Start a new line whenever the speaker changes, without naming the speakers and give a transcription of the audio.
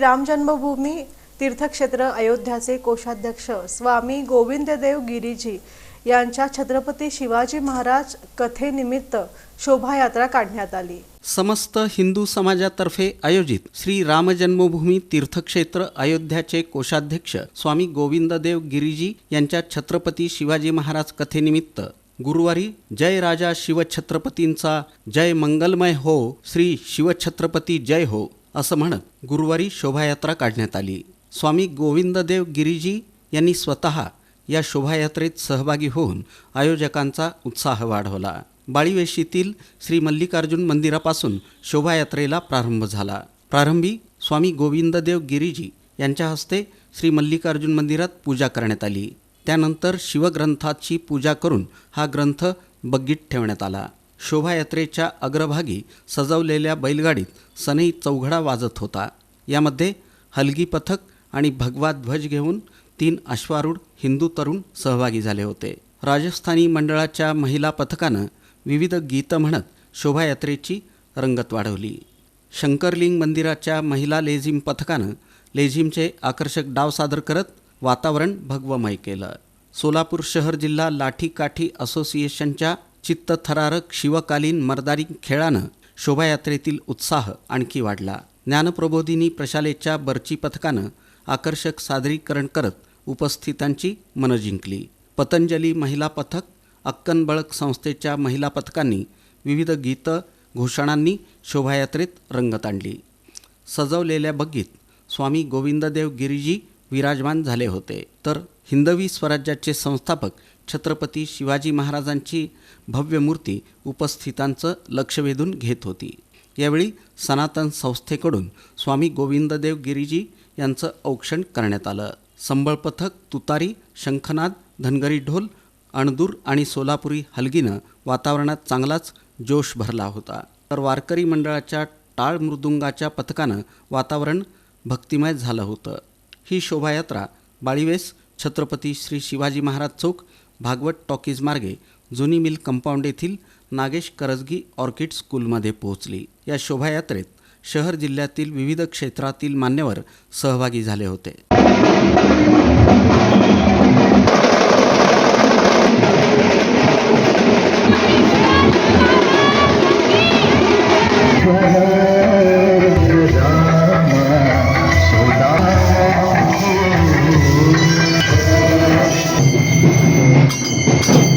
राम जन्मभूमी तीर्थक्षेत्र अयोध्याचे कोषाध्यक्ष स्वामी गोविंददेव गिरीजी यांच्या छत्रपती शिवाजी महाराज कथेनिमित्त शोभायात्रा काढण्यात आली.
समस्त हिंदू समाजातर्फे आयोजित श्री राम जन्मभूमी तीर्थक्षेत्र अयोध्याचे कोषाध्यक्ष स्वामी गोविंददेव गिरीजी यांच्या छत्रपती शिवाजी महाराज कथेनिमित्त गुरुवारी जय राजा शिवछत्रपतींचा जय मंगलमय हो श्री शिवछत्रपती जय हो. असं म्हणत गुरुवारी शोभायात्रा काढण्यात आली. स्वामी गोविंददेव गिरीजी यांनी स्वतः या शोभायात्रेत सहभागी होऊन आयोजकांचा उत्साह वाढवला. बाळीवेशीतील श्री मल्लिकार्जुन मंदिरापासून शोभायात्रेला प्रारंभ झाला. प्रारंभी स्वामी गोविंददेव गिरीजी यांच्या हस्ते श्री मल्लिकार्जुन मंदिरात पूजा करण्यात आली. त्यानंतर शिवग्रंथाची पूजा करून हा ग्रंथ बग्गीत ठेवण्यात आला. शोभायात्रेच्या अग्रभागी सजवलेल्या बैलगाडीत सनई चौघडा वाजत होता. यामध्ये हलगी पथक आणि भगवा ध्वज घेऊन तीन अश्वारूढ हिंदू तरुण सहभागी झाले होते. राजस्थानी मंडळाच्या महिला पथकानं विविध गीतं म्हणत शोभायात्रेची रंगत वाढवली. शंकरलिंग मंदिराच्या महिला लेझिम पथकानं लेझिमचे आकर्षक डाव सादर करत वातावरण भगवमय केलं. सोलापूर शहर जिल्हा लाठीकाठी असोसिएशनच्या चित्तथरारक शिवकालीन मर्दारी खेळानं शोभायात्रेतील उत्साह आणखी वाढला. ज्ञानप्रबोधिनी प्रशालेच्या बर्ची पथकानं आकर्षक सादरीकरण करत उपस्थितांची मनं जिंकली. पतंजली महिला पथक अक्कनबळक संस्थेच्या महिला पथकांनी विविध गीतं घोषणांनी शोभायात्रेत रंगत आणली. सजवलेल्या बग्गीत स्वामी गोविंददेव गिरीजी विराजमान झाले होते. तर हिंदवी स्वराज्याचे संस्थापक छत्रपती शिवाजी महाराजांची भव्य मूर्ती उपस्थितांचं लक्ष वेधून घेत होती. यावेळी सनातन संस्थेकडून स्वामी गोविंददेव गिरीजी यांचं औक्षण करण्यात आलं. संबळ पथक तुतारी शंखनाद धनगरी ढोल अणदूर आणि सोलापुरी हलगीनं वातावरणात चांगलाच जोश भरला होता. तर वारकरी मंडळाच्या टाळ मृदुंगाच्या पथकानं वातावरण भक्तिमय झालं होतं. ही शोभायात्रा बाळीवेस छत्रपती श्री शिवाजी महाराज चौक भागवत टॉकीज मार्गे जुनी मिल कंपाऊंड येथील नागेश करजगी ऑर्किड स्कूलमध्ये पोहोचली. या शोभायात्रेत शहर जिल्ह्यातील विविध क्षेत्रातील मान्यवर सहभागी झाले होते. Thank you.